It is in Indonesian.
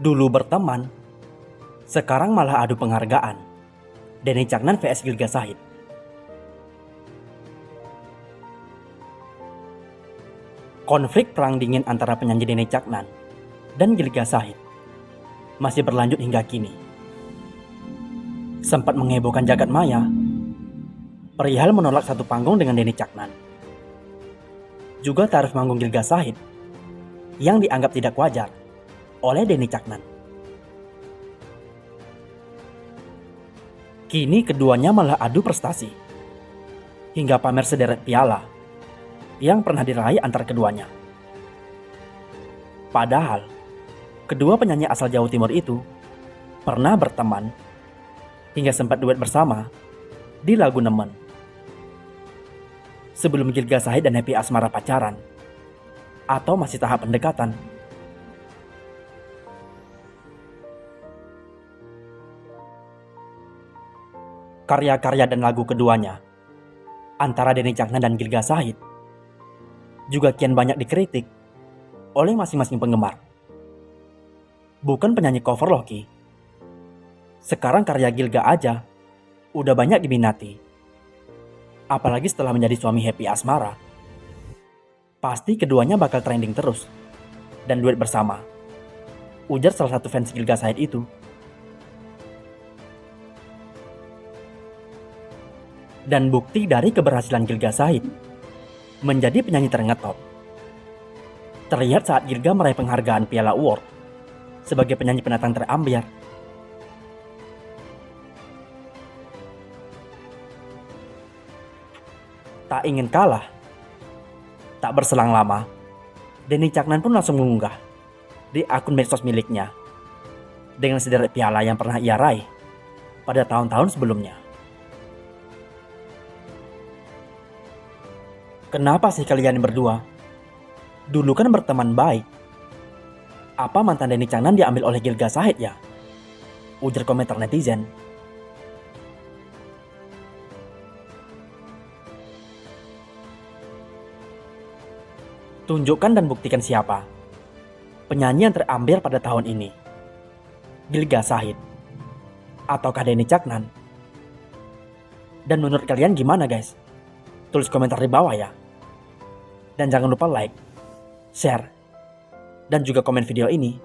Dulu berteman, sekarang malah adu penghargaan. Denny Caknan vs Gilga Sahid. Konflik perang dingin antara penyanyi Denny Caknan dan Gilga Sahid masih berlanjut hingga kini. Sempat menghebohkan jagat maya, perihal menolak satu panggung dengan Denny Caknan. Juga tarif manggung Gilga Sahid yang dianggap tidak wajar oleh Denny Caknan. Kini keduanya malah adu prestasi. Hingga pamer sederet piala yang pernah diraih antar keduanya. Padahal, kedua penyanyi asal Jawa Timur itu pernah berteman hingga sempat duet bersama di lagu Nemen. Sebelum Gilga Sahid dan Happy Asmara pacaran, atau masih tahap pendekatan. karya-karya dan lagu keduanya antara Denny Caknan dan Gilga Sahid juga kian banyak dikritik oleh masing-masing penggemar. Bukan penyanyi cover loh Ki. Sekarang karya Gilga aja udah banyak diminati. Apalagi setelah menjadi suami Happy Asmara. Pasti keduanya bakal trending terus dan duet bersama. Ujar salah satu fans Gilga Sahid itu. dan bukti dari keberhasilan Gilga Sahid menjadi penyanyi terngetop. Terlihat saat Gilga meraih penghargaan Piala Award sebagai penyanyi pendatang terambiar. Tak ingin kalah, tak berselang lama, Denny Caknan pun langsung mengunggah di akun medsos miliknya dengan sederet piala yang pernah ia raih pada tahun-tahun sebelumnya. Kenapa sih kalian berdua? Dulu kan berteman baik. Apa mantan Denny Caknan diambil oleh Gilga Sahid ya? Ujar komentar netizen. Tunjukkan dan buktikan siapa penyanyi yang terambil pada tahun ini. Gilga Sahid ataukah Denny Caknan? Dan menurut kalian gimana guys? Tulis komentar di bawah ya. Dan jangan lupa like, share, dan juga komen video ini